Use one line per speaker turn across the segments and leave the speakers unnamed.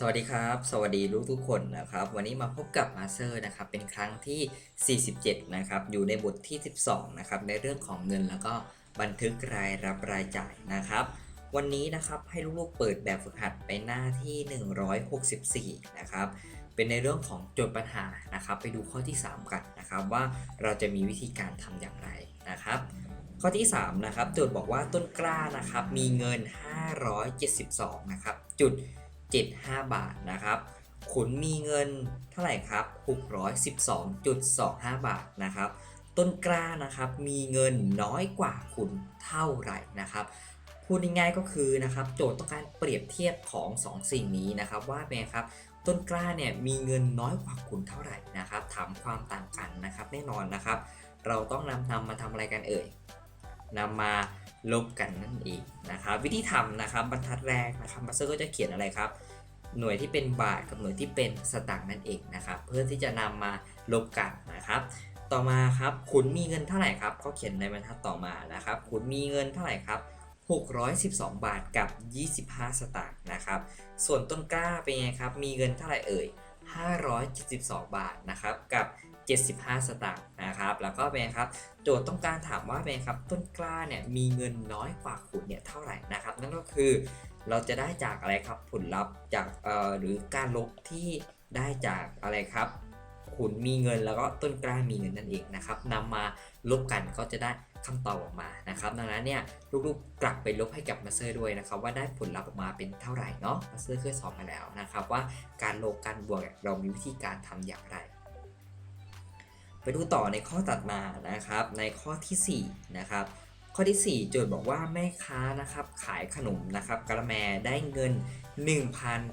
สวัสดีครับ สวัสดีทุกทุกคนนะครับ วันนี้มาพบกับมาเซอร์นะครับเป็นครั้งที่ 47 นะครับ อยู่ในบทที่ 12 นะครับ ในเรื่องของเงินแล้วก็บันทึกรายรับรายจ่ายนะครับ วันนี้นะครับให้ลูกๆเปิดแบบฝึกหัดไปหน้าที่ 164 นะครับ เป็นในเรื่องของโจทย์ปัญหานะครับ ไปดูข้อที่ 3 กันนะครับ ว่าเราจะมีวิธีการทำอย่างไรนะครับข้อที่ 3 นะครับโจทย์บอกว่าต้นกล้านะครับมีเงิน 572 นะครับจุด 75 บาทนะครับขุนมีเงินเท่าไหร่ครับ612.25 บาทนะครับ ต้นกล้านะครับมีเงินน้อยกว่าขุนเท่าไหร่นะครับพูดง่ายๆก็คือนะครับโจทย์ต้องการเปรียบเทียบของ2สิ่งนี้นะครับว่าเป็นไงครับต้นกล้าเนี่ยมีเงินน้อยกว่าขุนเท่าไหร่นะครับถามความต่างกันนะครับแน่นอนนะครับ เราต้องนำนำมาทำอะไรกันเอ่ยนำมา ลบกันนั่นเองนะครับวิธีทำนะครับบรรทัดแรกนะครับมาสเตอร์ก็จะเขียนอะไรครับ หน่วยที่เป็นบาทกับหน่วยที่เป็นสตางค์นั่นเองนะครับเพื่อที่จะนำมาลบกันนะครับ ต่อมาครับขุนมีเงินเท่าไหร่ครับก็เขียนในบรรทัดต่อมานะครับขุนมีเงินเท่าไหร่ครับ612 บาทกับ 25 สตางค์นะครับ ส่วนต้นกล้าเป็นไงครับ มีเงินเท่าไหร่เอ่ย 572 บาทนะครับกับ 75 สตางค์นะครับแล้วก็เป็นครับโจทย์ต้องการถามว่าเป็นครับต้นกล้าเนี่ยมีเงินน้อยกว่าขุนเนี่ยเท่าไหร่นะครับนั่นก็คือเราจะได้จากอะไรครับผลลัพธ์จากเอ่อหรือการลบที่ได้จากอะไรครับขุนมีเงินแล้วก็ต้นกล้ามีเงินนั่นเองนะครับนำมาลบกันก็จะได้ คำตอบออกมานะครับ ดังนั้นเนี่ยลูกๆกลับไปลบให้กับมาสเตอร์ด้วยนะครับว่าได้ผลลัพธ์ออกมาเป็นเท่าไหร่เนาะมาสเตอร์เคยสอนมาแล้วนะครับว่าการลบการบวกเรามีวิธีการทำอย่างไร ไปดูต่อในข้อตัดมานะครับ ในข้อทีสี่4นะครับข้อที่ 4 โจทย์บอกว่าแม่ค้านะครับขายขนมนะครับกระแมได้เงิน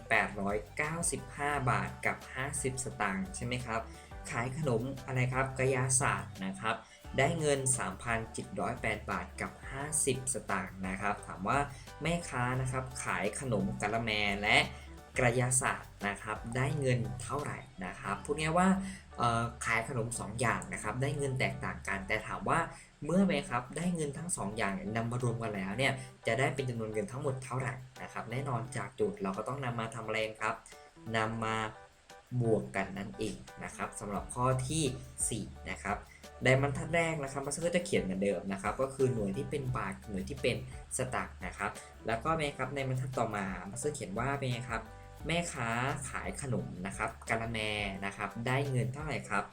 1,895 บาทกับ 50 สตางค์ใช่ไหมครับขายขนมอะไรครับกระยาศาสตร์นะครับ ได้เงิน 3,708 บาทกับ 50 สตางค์นะครับ ถามว่าแม่ค้านะครับขายขนมกระแมและกระยาศาสตร์นะครับได้เงินเท่าไหร่นะครับพูดง่ายว่าขายขนม 2 อย่างนะครับได้เงินแตกต่างกัน แต่ถามว่าเมื่อไหมครับได้เงินทั้ง 2 อย่างเนี่ยนำมารวมกันแล้วเนี่ยจะได้เป็นจำนวนเงินทั้งหมดเท่าไหร่นะครับแน่นอนจากจทย์เราก็ต้องนำมาทำอะไรครับนำมาบวกกันนั่นเองนะครับสำหรับข้อทีสี่4 นะครับ ในบรรทัดแรกนะครับมาสเตอร์จะเขียนเหมือนเดิมนะครับ ก็คือหน่วยที่เป็นบาทหน่วยที่เป็นสตางค์นะครับ แล้วก็เป็นไงครับในบรรทัดต่อมามาสเตอร์เขียนว่าเป็นไงครับแม่ค้าขายขนมนะครับกะละแมนะครับ ได้เงินเท่าไหร่ครับ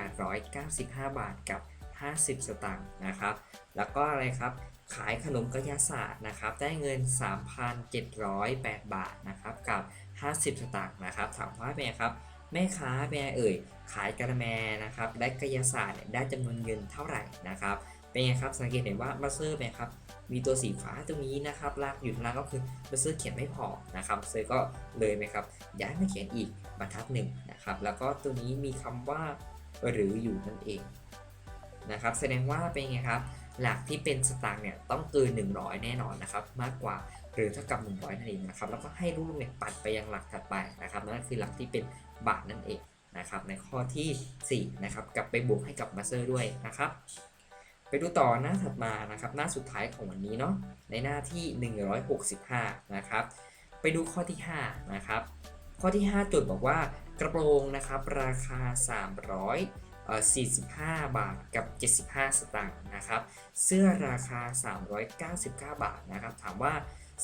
1,895 บาทกับ 50 สตางค์นะครับ แล้วก็อะไรครับขายขนมกระยาศาสตร์นะครับ ได้เงิน 3,708 บาทนะครับกับ 50 สตางค์นะครับ ถามว่าเป็นไงครับ แม่ค้าเป็นไงเอ่ยขายกะละแมนะครับได้กระยศาสตร์ได้จำนวนเงินเท่าไหร่นะครับเป็นไงครับสังเกตเห็นว่ามาสเตอร์เป็นไงครับมีตัวสีฟ้าตรงนี้นะครับลากอยู่ข้งล่างก็คือมาสเตอร์เขียนไม่พอนะครับเซอร์ก็เลยไหมครับย้ายมาเขียนอีกบรรทัดหนึ่งนะครับแล้วก็ตัวนี้มีคำว่าหรืออยู่นั่นเองนะครับแสดงว่าเป็นไงครับ หลักที่เป็นสตางค์เนี่ยต้องเกิน 100 แน่นอนนะครับมากกว่าหรือเท่ากับ 100นั่นเองนะครับแล้วก็ให้ลูกเนี่ยปัดไปยังหลักถัดไปนะครับนั่นคือหลักที่เป็นบาทนั่นเองนะครับในข้อทีสี่4นะครับกลับไปบวกให้กับมาสเตอร์ด้วยนะครับไปดูต่อหน้าถัดมานะครับหน้าสุดท้ายของวันนี้เนาะในหน้าที่ 165นะครับไปดูข้อที่5นะครับข้อที่ 5จทย์บอกว่ากระโปรงนะครับราคา 300เอ่อ 45 บาทกับ 75 สตางค์นะครับ เสื้อราคา 399 บาทนะครับ ถามว่า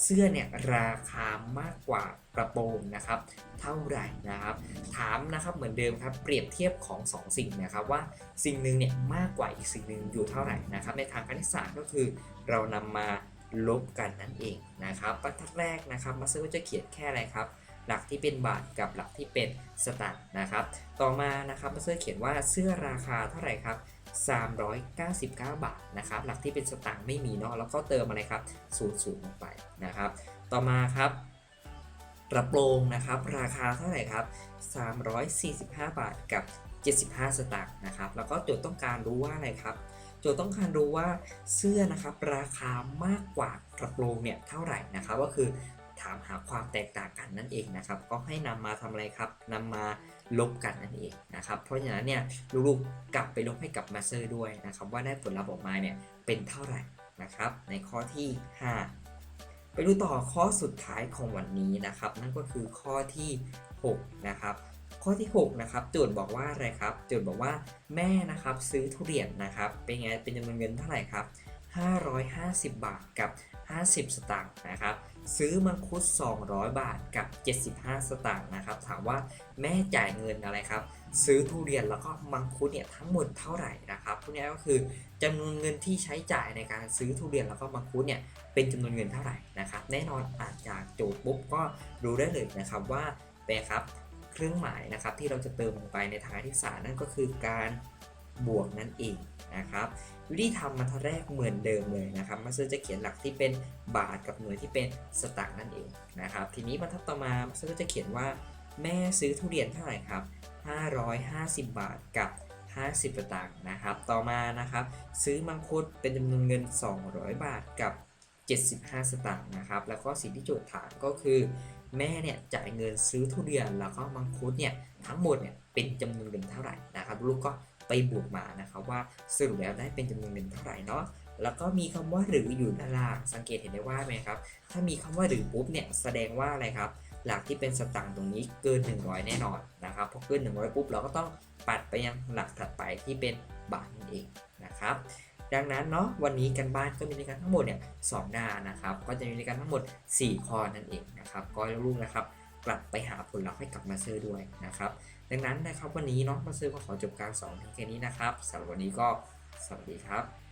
เสื้อเนี่ยราคามากกว่ากระโปรงนะครับ เท่าไหร่นะครับ ถามนะครับเหมือนเดิมครับเปรียบเทียบของ 2 สิ่งนะครับว่าสิ่งหนึ่งเนี่ยมากกว่าอีกสิ่งหนึ่งอยู่เท่าไหร่นะครับ ในทางคณิตศาสตร์ก็คือเรานำมาลบกันนั่นเองนะครับบรรทัดแรกนะครับมาเตอร์ก็จะเขียนแค่อะไรครับ หลักที่เป็นบาทกับหลักที่เป็นสตางค์นะครับ ต่อมานะครับมาสเตอเขียนว่าเสื้อราคาเท่าไหร่ครับ399 บาทนะครับ หลักที่เป็นสตางค์ไม่มีเนาะแล้วก็เติมอะไรครับ00ลงไปนะครับ ต่อมาครับกระโปรงนะครับ ราคาเท่าไหร่ครับ 345 บาทกับ 75 สตางค์นะครับ แล้วก็โจทย์ต้องการรู้ว่าอะไรครับโจทย์ต้องการรู้ว่าเสื้อนะครับราคามากกว่ากระโปรงเนี่ยเท่าไหร่นะครับ ก็คือ ถามหาความแตกต่างกันนั่นเองนะครับ ก็ให้นำมาทำอะไรครับนำมาลบกันนั่นเองนะครับ เพราะฉะนั้นเนี่ยลูกๆกลับไปลบให้กับมาสเตอร์ด้วยนะครับ ว่าได้ผลลัพธ์ออกมาเนี่ยเป็นเท่าไหร่นะครับ ในข้อที่ 5 ไปดูต่อข้อสุดท้ายของวันนี้นะครับ นั่นก็คือข้อที่ 6 นะครับข้อที่ 6 นะครับโจทย์บอกว่าอะไรครับโจทย์บอกว่าแม่นะครับซื้อทุเรียนนะครับเป็นไงเป็นจำนวนเงินเท่าไหร่ครับ550 บาทกับ 50 สตางค์นะครับ ซื้อมังคุด 200 บาทกับ 75 สตางค์นะครับ ถามว่าแม่จ่ายเงินอะไรครับ ซื้อทุเรียนแล้วก็มังคุดเนี่ยทั้งหมดเท่าไหร่นะครับพวกนี้ก็คือจำนวนเงินที่ใช้จ่ายในการซื้อทุเรียนแล้วก็มังคุดเนี่ยเป็นจำนวนเงินเท่าไหร่นะครับ แน่นอนอ่านจากโจทย์ปุ๊บก็รู้ได้เลยนะครับว่าเป็นครับเครื่องหมายนะครับที่เราจะเติมลงไปในทางคณิตศาสตร์นั่นก็คือการบวกนั่นเอง นะครับวิธีทำมาทันแรกเหมือนเดิมเลยนะครับมาสเตอร์จะเขียนหลักที่เป็นบาทกับหน่วยที่เป็นสตางค์นั่นเองนะครับทีนี้บรรทัดต่อมามาสเตอร์จะเขียนว่าแม่ซื้อทุเรียนเท่าไหร่ครับ 550 บาทกับ 50สตางค์นะครับต่อมานะครับซื้อมังคุดเป็นจำนวนเงิน 200 บาทกับ 75 สตางค์นะครับแล้วก็สิ่งที่โจทย์ถามก็คือ แม่เนี่ยจ่ายเงินซื้อทุเรียนแล้วก็มังคุดเนี่ยทั้งหมดเนี่ยเป็นจำนวนเงินเท่าไหร่นะครับลูกก็ ไปบวกมานะครับว่าสรุปแล้วได้เป็นจำนวนเงินเท่าไหร่เนาะแล้วก็มีคำว่าหรืออยู่ด้านล่างสังเกตเห็นได้ว่าไหมครับถ้ามีคำว่าหรือปุ๊บเนี่ยแสดงว่าอะไรครับ หลักที่เป็นสตางค์ตรงนี้เกิน 100 แน่นอนนะครับพอเกิน 100 ปุ๊บเราก็ต้องปัดไปยังหลักถัดไปที่เป็นบาทนั่นเองนะครับดังนั้นเนาะวันนี้กันบ้านก็มีด้วยกันทั้งหมดเนี่ยสองหน้านะครับ ก็จะมีด้วยกันทั้งหมด 4 ข้อนั่นเองนะครับก็ลูกนะครับ กลับไปหาผลลัพธ์ให้กับมาเซอร์ด้วยนะครับ ดังนั้นนะครับวันนี้เนาะมาซื้อก็ขอจบการสอนเพียงแค่นี้นะครับสำหรับวันนี้ก็สวัสดีครับ